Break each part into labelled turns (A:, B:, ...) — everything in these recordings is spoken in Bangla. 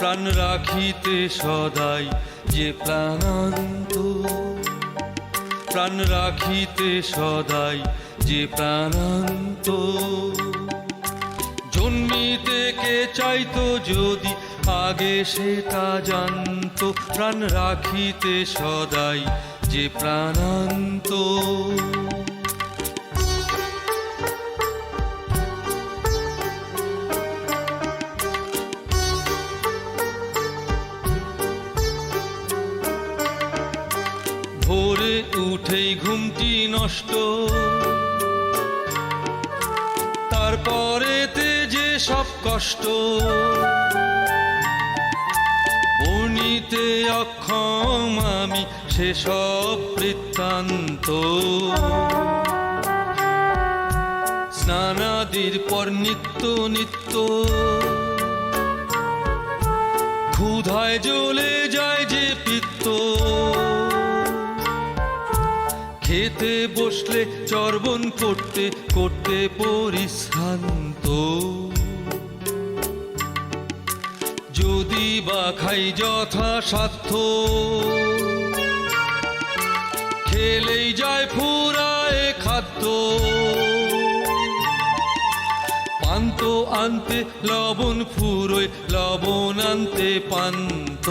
A: প্রাণ রাখিতে সদাই যে প্রাণান্ত। প্রাণ রাখিতে সদাই যে প্রাণান্ত। জন্মিতে কে চাইতো যদি আগে সেটা জানতো। প্রাণ রাখিতে সদাই যে প্রাণান্ত। উঠেই ঘুমটি নষ্ট। তারপরেতে যে সব কষ্ট বর্ণিতে অক্ষম আমি সেসব বৃত্তান্ত। স্নানাদির পর নিত্য নিত্য, ক্ষুধায় জ্বলে যায় যে পিত্ত। খেতে বসলে চর্বণ করতে করতে পরিশ্রান্ত। যদি বা খাই যথাসাধ্য, খেলেই যায় ফুরায় খাদ্য। পান্ত আনতে লবণ ফুরোয়, লবণ আনতে পান্ত।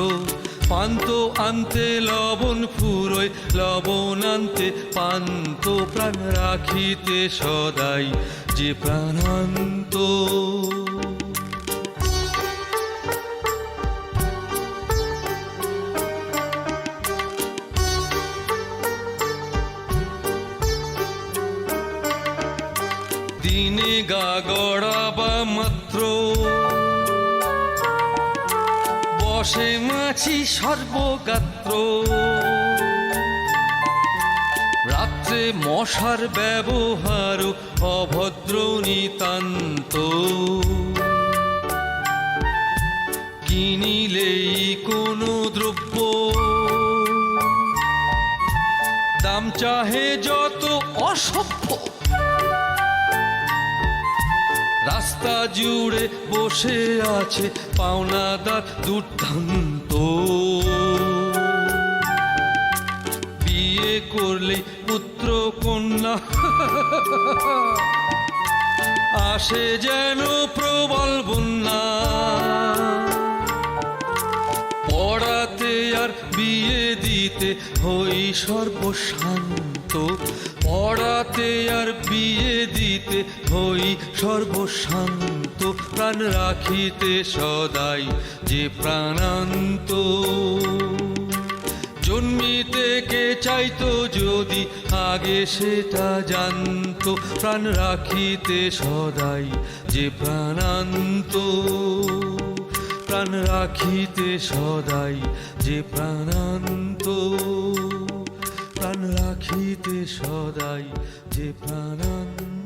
A: পান্ত আনতে লবণ ফুরোয়, লবণ আনতে পান্ত প্রাণ রাখিতে সদাই, যে প্রাণান্ত। দিনে গা গড়াবা মাত্র বসে মাছি সর্বগাত্র। রাত্রে মশার ব্যবহার অভদ্র নিতান্ত। কিনিলেই কোনো দ্রব্য। দাম চাহে যত অসভ্য। রাস্তা জুড়ে বসে আছে পাওনাদার দুর্দান্ত। বিয়ে করলে পুত্র কন্যা। আসে যেন প্রবল বন্যা। পড়াতে আর বিয়ে দিতে হই সর্বশান্ত। পড়াতে আর বিয়ে দিতে হই সর্বশান্ত। প্রাণ রাখিতে সদাই যে প্রাণান্ত। জন্মিতে কে চাইতো যদি আগে সেটা জানতো। প্রাণ রাখিতে সদাই যে প্রাণান্ত। প্রাণ রাখিতে সদাই যে প্রাণান্ত। প্রাণ রাখিতে সদাই যে প্রাণান্ত